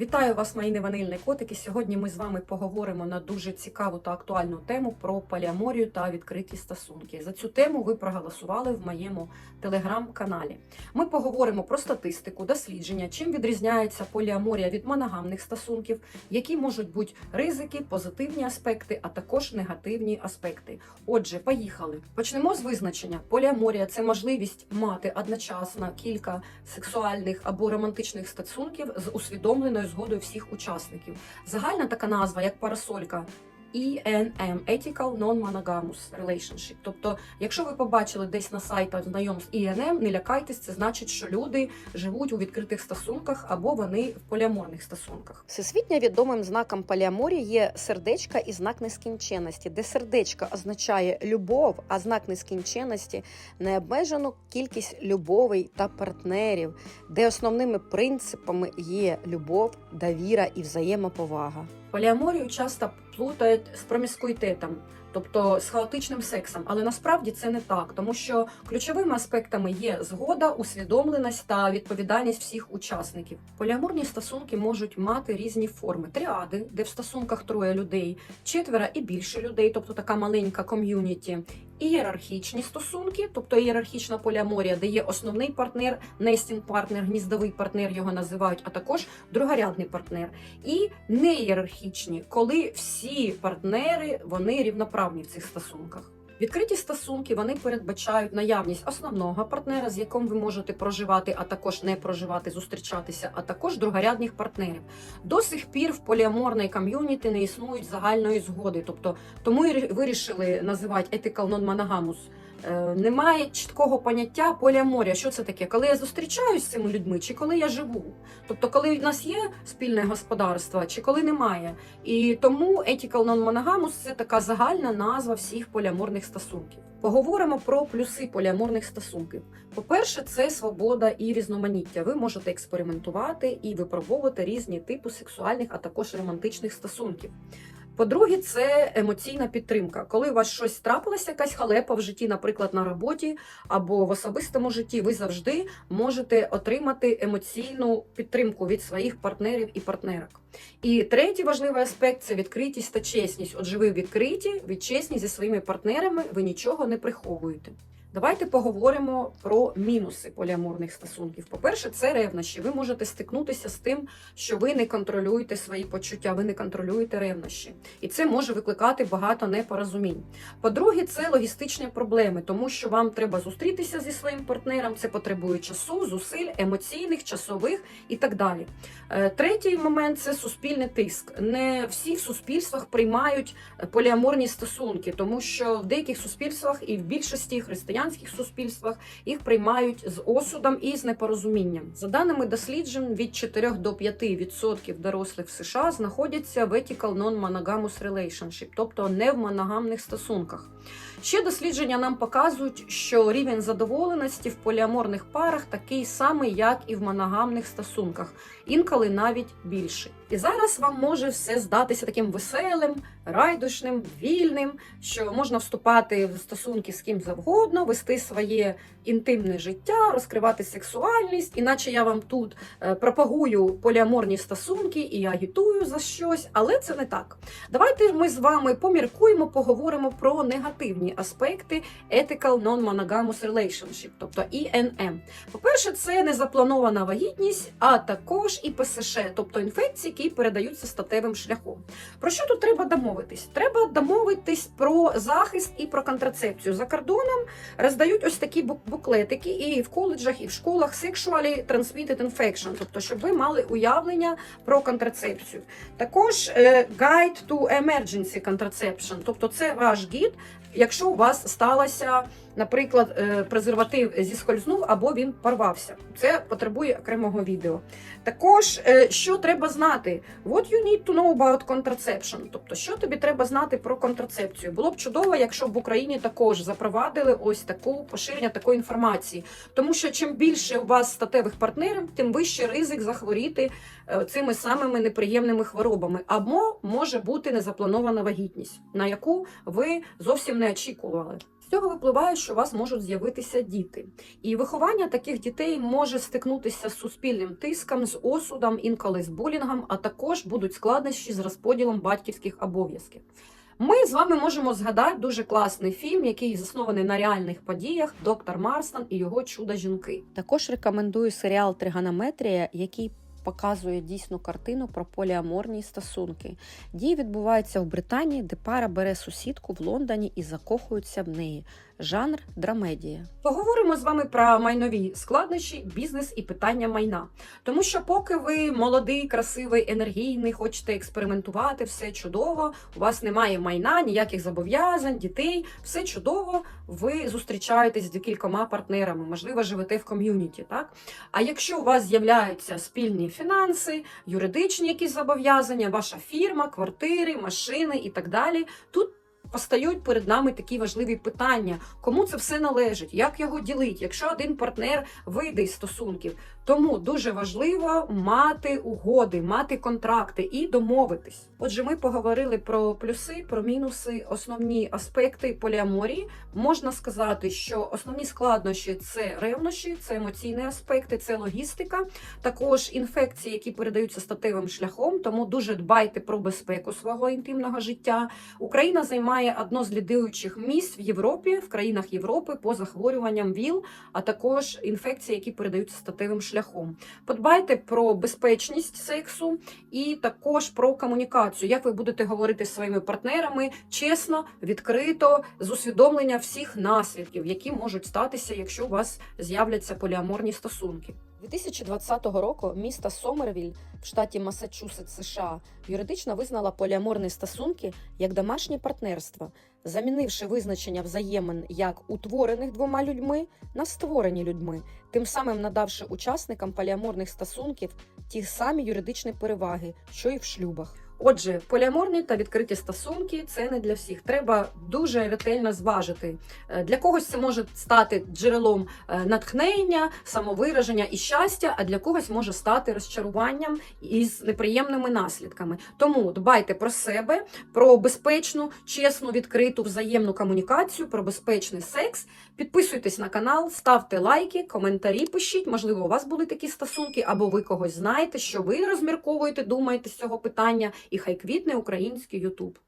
Вітаю вас, мої неванильні котики. Сьогодні ми з вами поговоримо на дуже цікаву та актуальну тему про поліаморію та відкриті стосунки. За цю тему ви проголосували в моєму телеграм-каналі. Ми поговоримо про статистику, дослідження, чим відрізняється поліаморія від моногамних стосунків, які можуть бути ризики, позитивні аспекти, а також негативні аспекти. Отже, поїхали. Почнемо з визначення. Поліаморія це можливість мати одночасно кілька сексуальних або романтичних стосунків з усвідомленою згодою всіх учасників. Загальна така назва, як парасолька. ENM – Ethical Non-Monogamous Relationship. Тобто, якщо ви побачили десь на сайтах знайомств ENM, не лякайтесь, це значить, що люди живуть у відкритих стосунках або вони в поліаморних стосунках. Всесвітньо відомим знаком поліаморії є сердечка і знак нескінченності, де сердечко означає любов, а знак нескінченності необмежену кількість любовей та партнерів, де основними принципами є любов, довіра і взаємоповага. Поліаморію часто плутають з проміскуїтетом, тобто з хаотичним сексом, але насправді це не так, тому що ключовими аспектами є згода, усвідомленість та відповідальність всіх учасників. Поліаморні стосунки можуть мати різні форми: тріади, де в стосунках троє людей, четверо і більше людей, тобто така маленька ком'юніті. Ієрархічні стосунки, тобто ієрархічна поліаморія, де є основний партнер, нестінг партнер, гніздовий партнер його називають, а також другорядний партнер. І неієрархічні, коли всі партнери вони рівноправні в цих стосунках. Відкриті стосунки вони передбачають наявність основного партнера, з яким ви можете проживати, а також не проживати, зустрічатися, а також другорядних партнерів. До сих пір в поліаморній ком'юніті не існують загальної згоди, тобто тому і вирішили називати ethical non-monogamous. Е, Немає чіткого поняття поліаморія. Що це таке? Коли я зустрічаюсь з цими людьми, чи коли я живу? Тобто, коли в нас є спільне господарство, чи коли немає. І тому ethical non-monogamous – це така загальна назва всіх поліаморних стосунків. Поговоримо про плюси поліаморних стосунків. По-перше, це свобода і різноманіття. Ви можете експериментувати і випробовувати різні типи сексуальних, а також романтичних стосунків. По-друге, це емоційна підтримка. Коли у вас щось трапилося, якась халепа в житті, наприклад, на роботі або в особистому житті, ви завжди можете отримати емоційну підтримку від своїх партнерів і партнерок. І третій важливий аспект це відкритість та чесність. Отже, ви відкриті, ви чесні зі своїми партнерами, ви нічого не приховуєте. Давайте поговоримо про мінуси поліаморних стосунків. По-перше, це ревнощі. Ви можете стикнутися з тим, що ви не контролюєте свої почуття, ви не контролюєте ревнощі. І це може викликати багато непорозумінь. По-друге, це логістичні проблеми, тому що вам треба зустрітися зі своїм партнером. Це потребує часу, зусиль, емоційних, часових і так далі. Е, Третій момент це суспільний тиск. Не всі в суспільствах приймають поліаморні стосунки, тому що в деяких суспільствах і в більшості християнських суспільствах їх приймають з осудом і з непорозумінням. За даними досліджень, від 4 до 5% дорослих в США знаходяться в ethical non-monogamous relationship, тобто не в моногамних стосунках. Ще дослідження нам показують, що рівень задоволеності в поліаморних парах такий самий, як і в моногамних стосунках, інколи навіть більший. І зараз вам може все здатися таким веселим, райдушним, вільним, що можна вступати в стосунки з ким завгодно, вести своє інтимне життя, розкривати сексуальність, іначе я вам тут е, пропагую поліаморні стосунки і агітую за щось, але це не так. Давайте ми з вами поміркуємо, поговоримо про негативні аспекти Ethical Non-Monogamous Relationship, тобто ENM. По-перше, це незапланована вагітність, а також і ПСШ, тобто інфекції, які передаються статевим шляхом. Про що тут треба домовитись? Треба домовитись про захист і про контрацепцію. За кордоном роздають ось такі бук- буклетики і в коледжах, і в школах Sexually Transmitted Infection, тобто, щоб ви мали уявлення про контрацепцію. Також е, Guide to Emergency Contraception, тобто це ваш гід, якщо у вас сталося, наприклад, е, презерватив зіскользнув або він порвався. Це потребує окремого відео. Також, е, що треба знати? What you need to know about contraception, тобто, що тобі треба знати про контрацепцію. Було б чудово, якщо б в Україні також запровадили ось таку поширення такої інформації. Тому що чим більше у вас статевих партнерів, тим вищий ризик захворіти е, цими самими неприємними хворобами. Або може бути незапланована вагітність, на яку ви зовсім не очікували. З цього випливає, що у вас можуть з'явитися діти. І виховання таких дітей може стикнутися з суспільним тиском, з осудом, інколи з булінгом, а також будуть складнощі з розподілом батьківських обов'язків. Ми з вами можемо згадати дуже класний фільм, який заснований на реальних подіях Доктор Марстон і його чудо жінки. Також рекомендую серіал Тригонометрія, який показує дійсно картину про поліаморні стосунки. Дії відбуваються в Британії, де пара бере сусідку в Лондоні і закохуються в неї. Жанр драмедія. Поговоримо з вами про майнові складнощі, бізнес і питання майна. Тому що, поки ви молодий, красивий, енергійний, хочете експериментувати, все чудово, у вас немає майна, ніяких зобов'язань, дітей, все чудово. Ви зустрічаєтесь з декількома партнерами, можливо, живете в ком'юніті. Так а якщо у вас з'являються спільні фінанси, юридичні якісь зобов'язання, ваша фірма, квартири, машини і так далі, тут. Постають перед нами такі важливі питання, кому це все належить, як його ділити, якщо один партнер вийде із стосунків. Тому дуже важливо мати угоди, мати контракти і домовитись. Отже, ми поговорили про плюси, про мінуси, основні аспекти поліаморії. Можна сказати, що основні складнощі це ревнощі, це емоційні аспекти, це логістика, також інфекції, які передаються статевим шляхом. Тому дуже дбайте про безпеку свого інтимного життя. Україна займає одно з лідируючих місць в Європі, в країнах Європи по захворюванням ВІЛ, а також інфекції, які передаються статевим шляхом. Подбайте про безпечність сексу і також про комунікацію. Як ви будете говорити з своїми партнерами чесно, відкрито, з усвідомлення всіх наслідків, які можуть статися, якщо у вас з'являться поліаморні стосунки. 2020 року місто Сомервіль в штаті Масачусетс, США, юридично визнала поліаморні стосунки як домашнє партнерство, замінивши визначення взаємин як утворених двома людьми на створені людьми, тим самим надавши учасникам поліаморних стосунків ті самі юридичні переваги, що і в шлюбах. Отже, поліаморні та відкриті стосунки це не для всіх. Треба дуже ретельно зважити. Е, Для когось це може стати джерелом е, натхнення, самовираження і щастя, а для когось може стати розчаруванням із неприємними наслідками. Тому дбайте про себе, про безпечну, чесну, відкриту взаємну комунікацію, про безпечний секс. Підписуйтесь на канал, ставте лайки, коментарі пишіть. Можливо, у вас були такі стосунки, або ви когось знаєте, що ви розмірковуєте, думаєте з цього питання, і хай квітне український Ютуб.